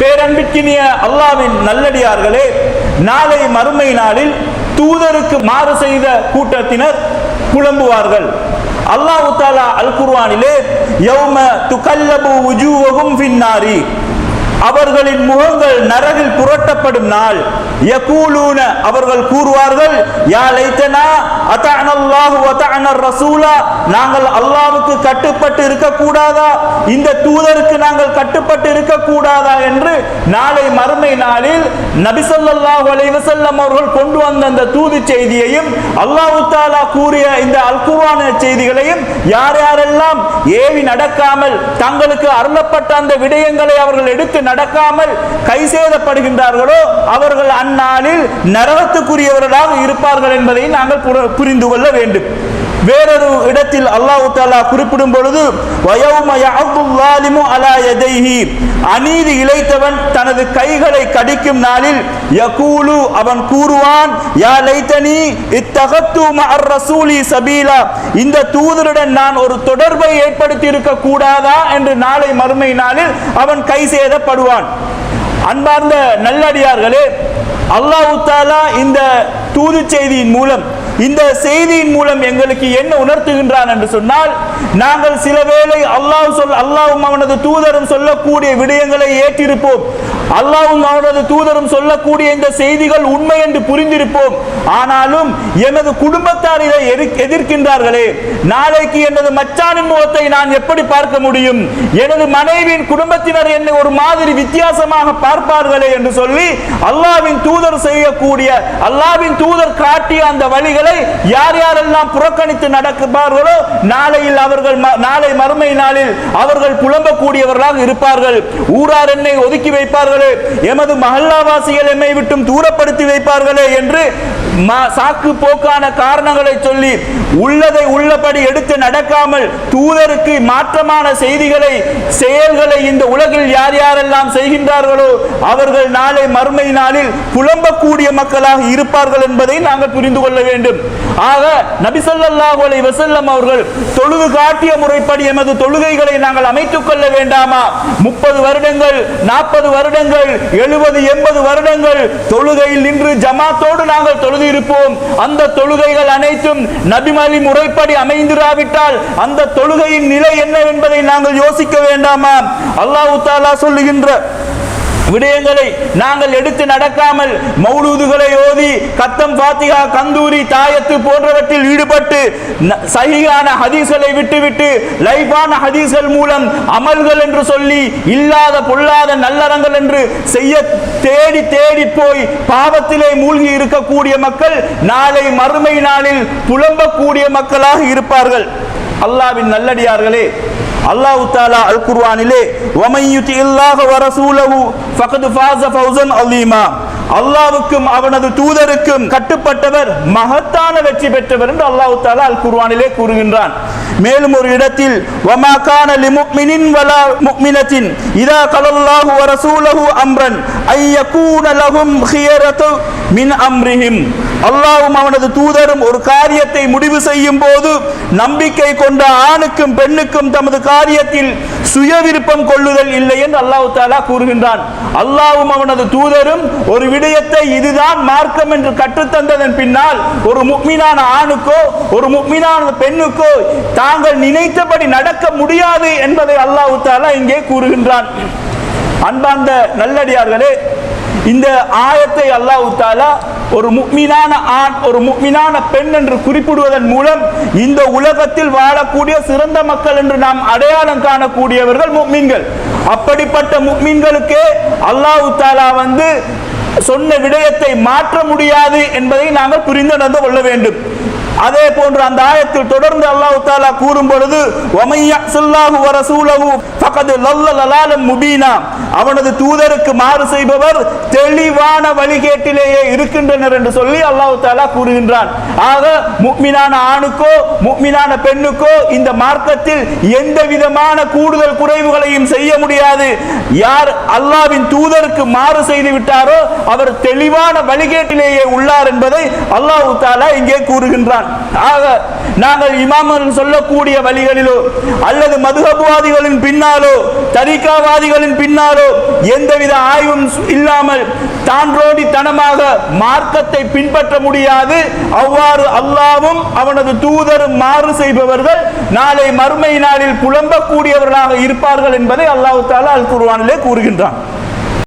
பேரன்பிற்கினிய அல்லாவின் நல்லடியார்களே நாளை மறுமை நாளில் தூதருக்கு மாறு செய்த கூட்டத்தினர் புலம்புவார்கள். அல்லாஹு தாலா அல் குர்வானிலே யௌம துகல்லபு உஜூவகும் ஃபின்னாரி அவர்களின் முகங்கள் நரகில் புரட்டப்படும் நாள். யகூலூன அவர்கள் கூறுவார்கள் யா லைத்தனா ரசூலா? நாங்கள் அல்லாவுக்கு கட்டுப்பட்டு இருக்கக்கூடாதா? இந்த தூதருக்கு நாங்கள் கட்டுப்பட்டு இருக்கக்கூடாதா? என்று நாளை மறுமை நாளில் நபிசல்லாஹு அலைவசல்லம் அவர்கள் கொண்டு வந்த அந்த தூது செய்தியையும் அல்லாஹு தாலா கூறிய இந்த அல்குவான செய்திகளையும் யார் யாரெல்லாம் ஏவி நடக்காமல் தங்களுக்கு அருளப்பட்ட அந்த விடயங்களை அவர்கள் எடுத்து நடக்காமல் கை சேதப்படுகின்றார்களோ அவர்கள் அந்நாளில் நரகத்துக்குரியவர்களாக இருப்பார்கள் என்பதை நாங்கள் புரிந்து கொள்ள வேண்டும். வேறொரு இடத்தில் அல்லாஹு தாலா குறிப்பிடும் பொழுது வயௌம அலா யதைஹி. அநீதி இழைத்தவன் தனது கைகளை கடிக்கும் நாளில் யகூலு அவன் கூறுவான் யா லைத்தனி இத்தகத்து மஅர் ரசூலி சபீலா. இந்த தூதருடன் நான் ஒரு தொடர்பை ஏற்படுத்தி இருக்க கூடாதா என்று நாளை மறுமை நாளில் அவன் கை சேதப்படுவான். அன்பார்ந்த நல்லடியார்களே அல்லாஹு தாலா இந்த தூது செய்தியின் மூலம் இந்த செய்தியின் மூலம் எங்களுக்கு என்ன உணர்த்துகின்றான் என்று சொன்னால் நாங்கள் சில வேளை அல்லாஹ் சொல் அல்லாஹும் அவனது தூதரும் சொல்லக்கூடிய விடயங்களை ஏற்றிருப்போம். அல்லாவும் அவரது தூதரும் சொல்லக்கூடிய இந்த செய்திகள் உண்மை என்று புரிந்திருப்போம். ஆனாலும் எனது குடும்பத்தார் இதை எதிர்க்கின்றார்களே. நாளைக்கு எனது மச்சானின் முகத்தை நான் எப்படி பார்க்க முடியும்? எனது மனைவியின் குடும்பத்தினர் என்னை ஒரு மாதிரி வித்தியாசமாக பார்ப்பார்களே என்று சொல்லி அல்லாவின் தூதர் செய்யக்கூடிய அல்லாவின் தூதர் காட்டிய அந்த வழிகளை யார் யாரெல்லாம் புறக்கணித்து நடக்கிறார்களோ நாளையில் அவர்கள் ம- நாளை மறுமை நாளில் அவர்கள் புலம்பக்கூடியவர்களாக இருப்பார்கள். ஊரார் என்னை ஒதுக்கி வைப்பார்கள். வைப்பார்களே? எமது மஹல்லாவாசிகள் எம்மை விட்டும் தூரப்படுத்தி வைப்பார்களே என்று சாக்கு போக்கான காரணங்களை சொல்லி உள்ளதை உள்ளபடி எடுத்து நடக்காமல் தூதருக்கு மாற்றமான செய்திகளை செயல்களை இந்த உலகில் யார் யாரெல்லாம் செய்கின்றார்களோ அவர்கள் நாளை மறுமை நாளில் புலம்பக்கூடிய மக்களாக இருப்பார்கள் என்பதை நாங்கள் புரிந்து கொள்ள வேண்டும். ஆக நபி அலை வசல்லம் அவர்கள் தொழுது காட்டிய முறைப்படி எமது தொழுகைகளை நாங்கள் அமைத்துக் கொள்ள வேண்டாமா? முப்பது வருடங்கள் நாற்பது வருடங்கள் எழுபது எண்பது வருடங்கள் தொழுகையில் நின்று ஜமாத்தோடு நாங்கள் தொழுது இருப்போம் அந்த தொழுகைகள் அனைத்தும் நபிமலி முறைப்படி அமைந்திராவிட்டால் அந்த தொழுகையின் நிலை என்ன என்பதை நாங்கள் யோசிக்க வேண்டாமா அல்லாஹு தாலா சொல்லுகின்ற விடயங்களை நாங்கள் எடுத்து நடக்காமல் மௌலூதுகளை ஓதி கத்தம் பாத்திகா கந்தூரி தாயத்து போன்றவற்றில் ஈடுபட்டு ந- சஹீஹான ஹதீஸ்களை விட்டுவிட்டு லைஃபான ஹதீஸ்கள் மூலம் அமல்கள் என்று சொல்லி இல்லாத பொல்லாத நல்லறங்கள் என்று செய்ய தேடி தேடி போய் பாவத்திலே மூழ்கி இருக்கக்கூடிய மக்கள் நாளை மறுமை நாளில் புலம்பக்கூடிய மக்களாக இருப்பார்கள். அல்லாவின் நல்லடியார்களே அல்லாஹ் தாலா அல் குர்வானிலே வமன் இல்லாஹ வரசூலவு ஃபகது ஃபகத் ஃபாஸ ஃபௌசன் அலீமா. அல்லாவுக்கும் அவனது தூதருக்கும் கட்டுப்பட்டவர் மகத்தான வெற்றி பெற்றவர் என்று அல்லாஹ் தாலா அல் குர்வானிலே கூறுகின்றான். மேலும் ஒரு இடத்தில் வமா கான லிமுக்மினின் வலா முக்மினத்தின் இதா கலல்லாஹு வரசூலஹு அம்ரன் ஐயகூன லஹும் ஹியரத்து மின் அம்ரிஹிம். அல்லாவும் அவனது தூதரும் ஒரு காரியத்தை முடிவு செய்யும் போது நம்பிக்கை கொண்ட ஆணுக்கும் பெண்ணுக்கும் தமது காரியத்தில் சுய விருப்பம் கொள்ளுதல் இல்லை என்று அல்லாஹு தாலா கூறுகின்றான். அல்லாவும் அவனது தூதரும் ஒரு விடயத்தை இதுதான் மார்க்கம் என்று கற்றுத்தந்ததன் பின்னால் ஒரு முக்மினான ஆணுக்கோ ஒரு முக்மினான பெண்ணுக்கோ தாங்கள் நினைத்தபடி நடக்க முடியாது என்பதை அல்லாஹு தாலா இங்கே கூறுகின்றான். அன்பார்ந்த நல்லடியார்களே இந்த ஆயத்தை அல்லாஹு தாலா ஒரு முக்மினான ஆண் ஒரு முக்மினான பெண் என்று குறிப்பிடுவதன் மூலம் இந்த உலகத்தில் வாழக்கூடிய சிறந்த மக்கள் என்று நாம் அடையாளம் காணக்கூடியவர்கள் முக்மீன்கள். அப்படிப்பட்ட முக்மீன்களுக்கே அல்லாஹு தாலா வந்து சொன்ன விடயத்தை மாற்ற முடியாது என்பதை நாங்கள் புரிந்து நடந்து கொள்ள வேண்டும். அதே போன்று அந்த ஆயத்தில் தொடர்ந்து அல்லாஹு தாலா கூறும் பொழுது முபீனா அவனது தூதருக்கு மாறு செய்பவர் தெளிவான வழிகேட்டிலேயே இருக்கின்றனர் என்று சொல்லி அல்லாஹு தாலா கூறுகின்றான். ஆக முக்மினான ஆணுக்கோ முக்மினான பெண்ணுக்கோ இந்த மார்க்கத்தில் எந்த விதமான கூடுதல் குறைவுகளையும் செய்ய முடியாது. யார் அல்லாவின் தூதருக்கு மாறு செய்து விட்டாரோ அவர் தெளிவான வழிகேட்டிலேயே உள்ளார் என்பதை அல்லாஹு தாலா இங்கே கூறுகின்றான். ஆக நாங்கள் இமாமர்கள் சொல்லக்கூடிய வழிகளிலோ அல்லது மதுகபுவாதிகளின் பின்னால் பின்னாலோ தரிகாவாதிகளின் பின்னாலோ எந்தவித ஆய்வும் இல்லாமல் தான்றோடி தனமாக மார்க்கத்தை பின்பற்ற முடியாது. அவ்வாறு அல்லாவும் அவனது தூதரும் மாறு செய்பவர்கள் நாளை மறுமை நாளில் புலம்பக்கூடியவர்களாக இருப்பார்கள் என்பதை அல்லாஹ் தாலா அல் குர்வானிலே கூறுகின்றான்.